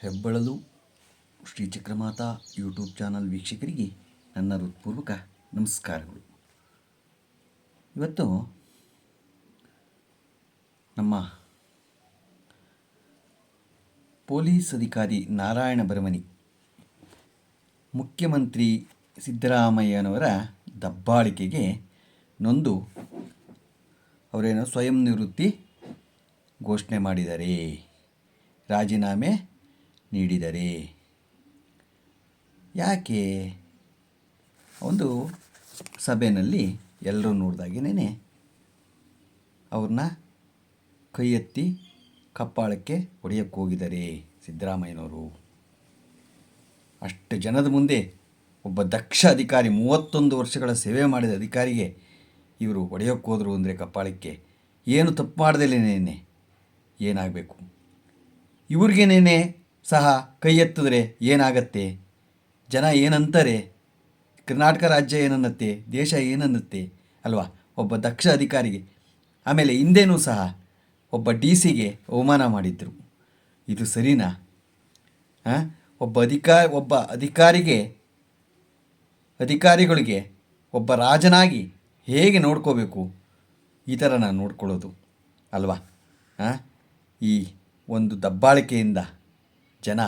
ಹೆಬ್ಬಳಲು Shri Chakramata YouTube channel ವೀಕ್ಷಕರಿಗೆ ನನ್ನ ಹೃತ್ಪೂರ್ವಕ ನಮಸ್ಕಾರಗಳು. ಇವತ್ತು ನಮ್ಮ ಪೊಲೀಸ್ ಅಧಿಕಾರಿ ನಾರಾಯಣ ಬರಮನಿ ಮುಖ್ಯಮಂತ್ರಿ ಸಿದ್ದರಾಮಯ್ಯನವರ ದಬ್ಬಾಳಿಕೆಗೆ ನೊಂದು ಅವರೇನೋ ಸ್ವಯಂ ನಿವೃತ್ತಿ ಘೋಷಣೆ ಮಾಡಿದ್ದಾರೆ. ರಾಜೀನಾಮೆ ನೀಡಿದರೆ. ಯಾಕೆ? ಒಂದು ಸಭೆಯಲ್ಲಿ ಎಲ್ಲರೂ ನೋಡಿದಾಗೇನೆ ಅವ್ರನ್ನ ಕೈ ಎತ್ತಿ ಕಪ್ಪಾಳಕ್ಕೆ ಹೊಡೆಯಕ್ಕೆ ಹೋಗಿದ್ದಾರೆ ಸಿದ್ದರಾಮಯ್ಯನವರು. ಅಷ್ಟು ಜನದ ಮುಂದೆ ಒಬ್ಬ ದಕ್ಷ ಅಧಿಕಾರಿ, ಮೂವತ್ತೊಂದು ವರ್ಷಗಳ ಸೇವೆ ಮಾಡಿದ ಅಧಿಕಾರಿಗೆ ಇವರು ಹೊಡೆಯೋಕ್ಕೆ ಹೋದರು ಅಂದರೆ ಕಪ್ಪಾಳಕ್ಕೆ ಏನು ತಪ್ಪು ಮಾಡ್ದಲೇನೇನೆ ಏನಾಗಬೇಕು? ಇವ್ರಿಗೇನೇನೆ ಸಹ ಕೈ ಎತ್ತಿದ್ರೆ ಏನಾಗತ್ತೆ? ಜನ ಏನಂತಾರೆ? ಕರ್ನಾಟಕ ರಾಜ್ಯ ಏನನ್ನತ್ತೆ? ದೇಶ ಏನನ್ನುತ್ತೆ? ಅಲ್ವಾ? ಒಬ್ಬ ದಕ್ಷ ಅಧಿಕಾರಿಗೆ. ಆಮೇಲೆ ಹಿಂದೆನೂ ಸಹ ಒಬ್ಬ ಡಿ ಸಿಗೆ ಅವಮಾನ ಮಾಡಿದ್ರು. ಇದು ಸರಿನಾ? ಹಾಂ ಒಬ್ಬ ಅಧಿಕಾ, ಒಬ್ಬ ಅಧಿಕಾರಿಗೆ, ಅಧಿಕಾರಿಗಳಿಗೆ ಒಬ್ಬ ರಾಜನಾಗಿ ಹೇಗೆ ನೋಡ್ಕೋಬೇಕು? ಈ ಥರ ನಾನು ನೋಡ್ಕೊಳ್ಳೋದು. ಅಲ್ವಾ? ಹಾಂ ಈ ಒಂದು ದಬ್ಬಾಳಿಕೆಯಿಂದ ಜನ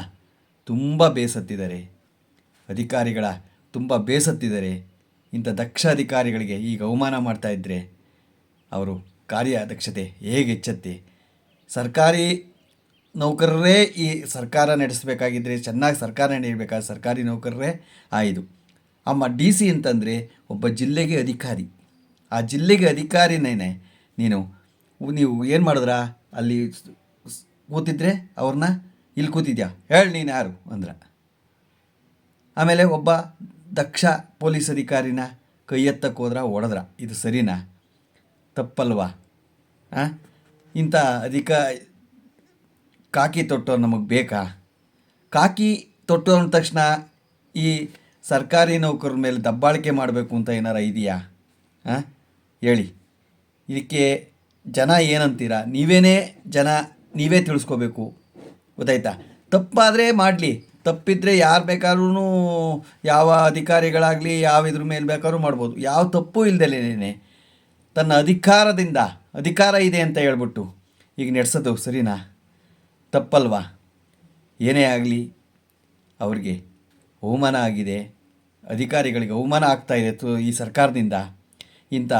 ತುಂಬ ಬೇಸತ್ತಿದ್ದಾರೆ ಅಧಿಕಾರಿಗಳ ತುಂಬ ಬೇಸತ್ತಿದ್ದಾರೆ ಇಂಥ ದಕ್ಷ ಅಧಿಕಾರಿಗಳಿಗೆ ಈಗ ಅವಮಾನ ಮಾಡ್ತಾ ಇದ್ದರೆ ಅವರು ಕಾರ್ಯದಕ್ಷತೆ ಹೇಗೆ ಹೆಚ್ಚತ್ತೆ ಸರ್ಕಾರಿ ನೌಕರರೇ ಈ ಸರ್ಕಾರ ನಡೆಸಬೇಕಾಗಿದ್ದರೆ ಚೆನ್ನಾಗಿ ಸರ್ಕಾರ ನಡೆಯಬೇಕಾದ ಸರ್ಕಾರಿ ನೌಕರರೇ ಆಯಿತು ಅಮ್ಮ ಡಿ ಸಿ ಅಂತಂದರೆ ಒಬ್ಬ ಜಿಲ್ಲೆಗೆ ಅಧಿಕಾರಿ. ಆ ಜಿಲ್ಲೆಗೆ ಅಧಿಕಾರಿನೇನೆ ನೀನು. ನೀವು ಏನು ಮಾಡಿದ್ರಾ? ಅಲ್ಲಿ ಕೂತಿದ್ರೆ ಅವ್ರನ್ನ? ಇಲ್ಲಿ ಕೂತಿದ್ಯಾ? ಹೇಳಿ ನೀನು ಯಾರು ಅಂದ್ರೆ. ಆಮೇಲೆ ಒಬ್ಬ ದಕ್ಷ ಪೊಲೀಸ್ ಅಧಿಕಾರಿನ ಕೈ ಎತ್ತಕ್ಕೆ ಹೋದ್ರ, ಹೊಡೆದ್ರ. ಇದು ಸರಿನಾ? ತಪ್ಪಲ್ವಾ? ಹಾಂ ಇಂಥ ಅಧಿಕ ಕಾಕಿ ತೊಟ್ಟೋರು ನಮಗೆ ಬೇಕಾ? ಕಾಕಿ ತೊಟ್ಟು ಅಂದ ತಕ್ಷಣ ಈ ಸರ್ಕಾರಿ ನೌಕರರ ಮೇಲೆ ದಬ್ಬಾಳಿಕೆ ಮಾಡಬೇಕು ಅಂತ ಏನಾರ ಇದೆಯಾ? ಹಾಂ ಹೇಳಿ. ಇದಕ್ಕೆ ಜನ ಏನಂತೀರಾ? ನೀವೇನೇ ಜನ, ನೀವೇ ತಿಳಿಸ್ಕೋಬೇಕು. ಗೊತ್ತಾಯ್ತಾ? ತಪ್ಪಾದರೆ ಮಾಡಲಿ. ತಪ್ಪಿದ್ರೆ ಯಾರು ಬೇಕಾದ್ರೂ ಯಾವ ಅಧಿಕಾರಿಗಳಾಗಲಿ, ಯಾವ ಇದ್ರ ಮೇಲೆ ಬೇಕಾದ್ರೂ ಮಾಡ್ಬೋದು. ಯಾವ ತಪ್ಪು ಇಲ್ದಲೇನೆ ತನ್ನ ಅಧಿಕಾರದಿಂದ, ಅಧಿಕಾರ ಇದೆ ಅಂತ ಹೇಳ್ಬಿಟ್ಟು ಈಗ ನಡೆಸೋದು ಸರಿನಾ? ತಪ್ಪಲ್ವಾ? ಏನೇ ಆಗಲಿ, ಅವ್ರಿಗೆ ಅವಮಾನ ಆಗಿದೆ. ಅಧಿಕಾರಿಗಳಿಗೆ ಅವಮಾನ ಆಗ್ತಾ ತು- ಈ ಸರ್ಕಾರದಿಂದ. ಇಂಥ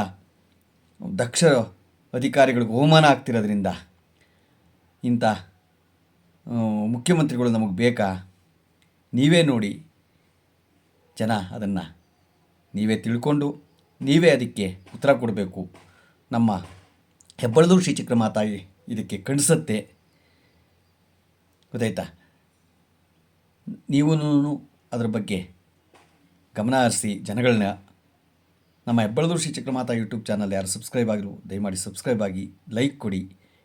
ದಕ್ಷ ಅಧಿಕಾರಿಗಳಿಗೆ ಅವಮಾನ ಆಗ್ತಿರೋದ್ರಿಂದ. ಇಂಥ ಮುಖ್ಯಮಂತ್ರಿಗಳು ನಮಗೆ ಬೇಕಾ? ನೀವೇ ನೋಡಿ ಜನ ಅದನ್ನು. ನೀವೇ ತಿಳ್ಕೊಂಡು ನೀವೇ ಅದಕ್ಕೆ ಉತ್ತರ ಕೊಡಬೇಕು. ನಮ್ಮ ಹೆಬ್ಬಳದೂರು ಶ್ರೀ ಚಕ್ರಮಾತಾಯಿ ಇದಕ್ಕೆ ಕಣಿಸುತ್ತೆ. ಗೊತ್ತಾಯ್ತಾ? ನೀವೂ ಅದರ ಬಗ್ಗೆ ಗಮನ ಹರಿಸಿ ಜನಗಳನ್ನ. ನಮ್ಮ ಹೆಬ್ಬಳದೂರು ಶ್ರೀ ಮಾತಾ ಯೂಟ್ಯೂಬ್ ಚಾನಲ್ ಯಾರು ಸಬ್ಸ್ಕ್ರೈಬ್ ಆಗಿರು ದಯಮಾಡಿ ಸಬ್ಸ್ಕ್ರೈಬ್ ಆಗಿ, ಲೈಕ್ ಕೊಡಿ.